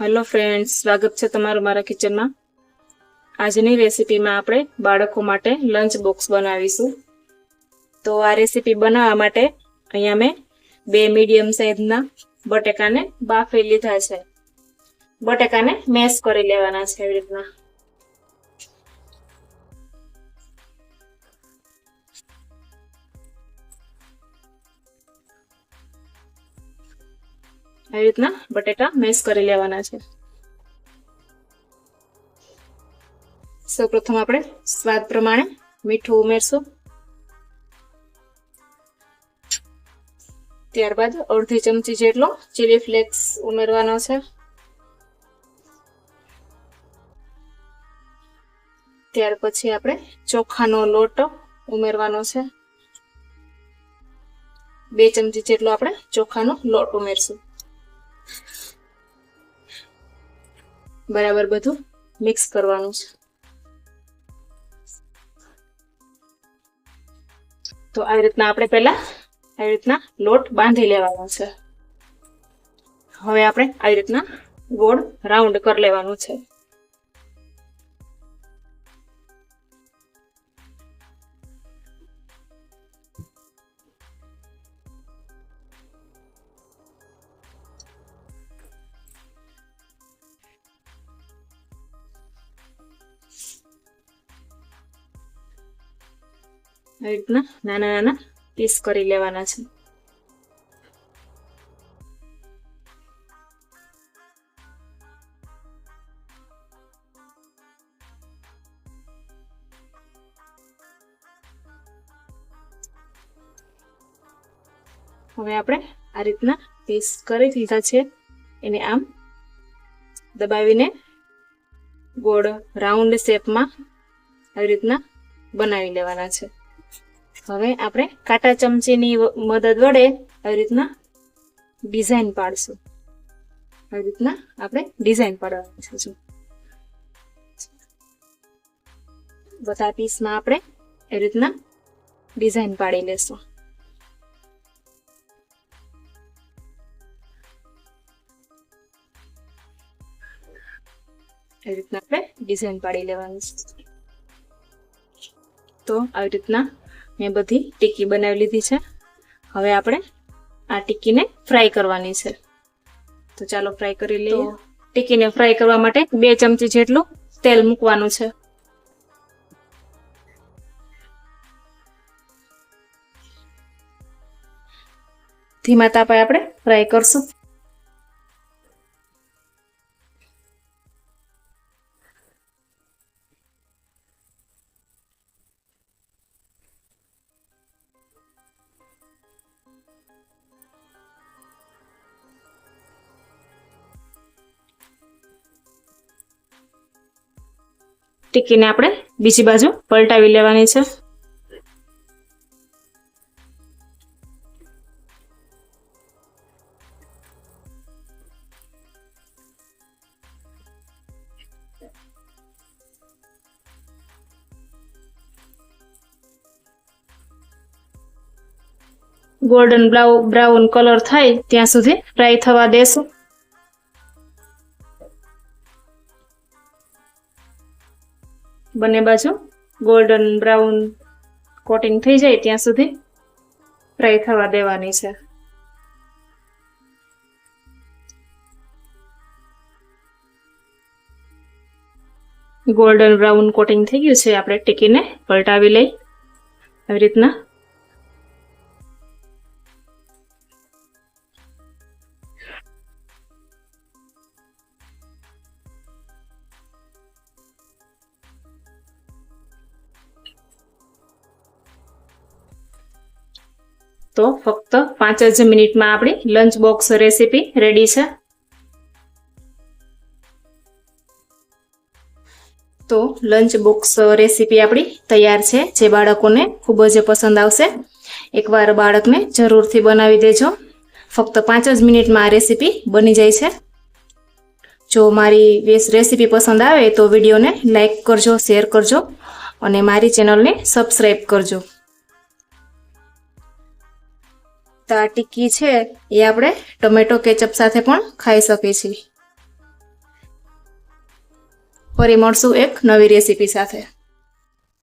Hello friends, સ્વાગત છે તમારું મારા કિચનમાં. આજની રેસીપીમાં આપણે બાળકો માટે લંચ બોક્સ બનાવીશું. તો આ રેસીપી બનાવવા માટે અહીંયા મેં બે મીડિયમ સાઇઝના બટેકાને બાફી લીધા છે. બટેકાને મેશ કરી લેવાના છે એવી રીતના. આવી રીતના બટેટા મેશ કરી લેવાના છે. સૌપ્રથમ આપણે સ્વાદ પ્રમાણે મીઠું ઉમેરશું. ત્યારબાદ અડધી ચમચી જેટલો ચીલી ફ્લેક્સ ઉમેરવાનો છે. ત્યાર પછી આપણે ચોખાનો લોટ ઉમેરવાનો છે. બે ચમચી જેટલો આપણે ચોખાનો લોટ ઉમેરશું. બરાબર બધું મિક્સ કરવાનું છે. તો આવી રીતના આપણે પહેલા આવી રીતના લોટ બાંધી લેવાનો છે. હવે આપણે આવી રીતના ગોળ રાઉન્ડ કરી લેવાનું છે. રીતના નાના નાના પીસ કરી લેવાના છે હવે આપણે આ રીતના પીસ કરી લીધા છે. એને આમ દબાવીને ગોળ રાઉન્ડ શેપમાં આવી રીતના બનાવી લેવાના છે. હવે આપણે કાંટા ચમચીની મદદ વડે આવી રીતના ડિઝાઇન પાડશું. આવી રીતના આપણે ડિઝાઇન પાડવાની છે બધા પીસમાં આપણે એ રીતના ડિઝાઇન પાડી લેશું. એ રીતના આપણે ડિઝાઇન પાડી લેવાની તો આવી રીતના મેં બધી ટીકી બનાવી લીધી છે. હવે આપણે આ ટીકીને ફ્રાય કરવાની છે. તો ચાલો ફ્રાય કરી લઈએ. ટીકીને ફ્રાય કરવા માટે બે ચમચી જેટલું તેલ મૂકવાનું છે. ધીમા તાપે આપણે ફ્રાય કરશું. ટીકીને આપણે બીજી બાજુ પલટાવી લેવાની છે. ગોલ્ડન બ્રાઉન કલર થાય ત્યાં સુધી ફ્રાય થવા દેશું. બંને બાજુ ગોલ્ડન બ્રાઉન કોટિંગ થઈ જાય ત્યાં સુધી ફ્રાય થવા દેવાની છે. ગોલ્ડન બ્રાઉન કોટિંગ થઈ ગયું છે, આપણે ટીકીને પલટાવી લઈ. આવી રીતના તો ફક્ત પાંચ જ મિનિટમાં આપણી લંચ બોક્સ રેસીપી રેડી છે. તો લંચ બોક્સ રેસીપી આપણી તૈયાર છે, જે બાળકોને ખૂબ જ પસંદ આવશે. એકવાર બાળકને જરૂરથી બનાવી દેજો. ફક્ત પાંચ જ મિનિટમાં આ રેસીપી બની જાય છે. જો મારી રેસીપી પસંદ આવે તો વિડીયોને લાઇક કરજો શેર કરજો અને મારી ચેનલને સબસ્ક્રાઈબ કરજો. તો આ ટિક્કી છે, એ આપણે ટોમેટો કેચઅપ સાથે પણ ખાઈ શકીએ છીએ. ફરી મળશું એક નવી રેસીપી સાથે.